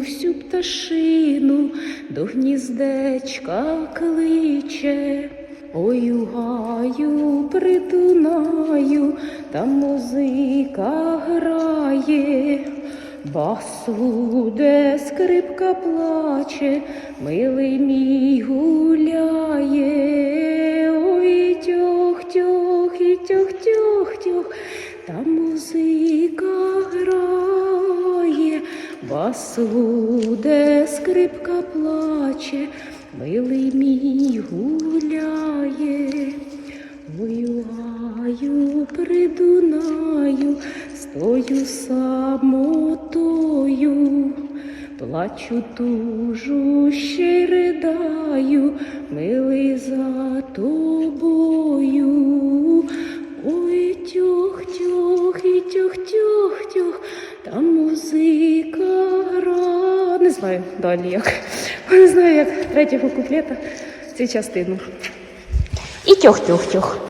всю пташину до гніздечка кличе. Ой, у гаю при Дунаю, там музика грає, бас гуде, скрипка плаче, милий мій гуляє. Ой, тьох, тьох, і тьох, тьох, тьох, там музика гуде, скрипка плаче, милий мій гуляє. У гаю при Дунаю, стою самотою, плачу тужу, ще ридаю, милий за тобою. Знаю далі як. Не знаю, як третього куплета цю частину. І тьох-тьох-тьох.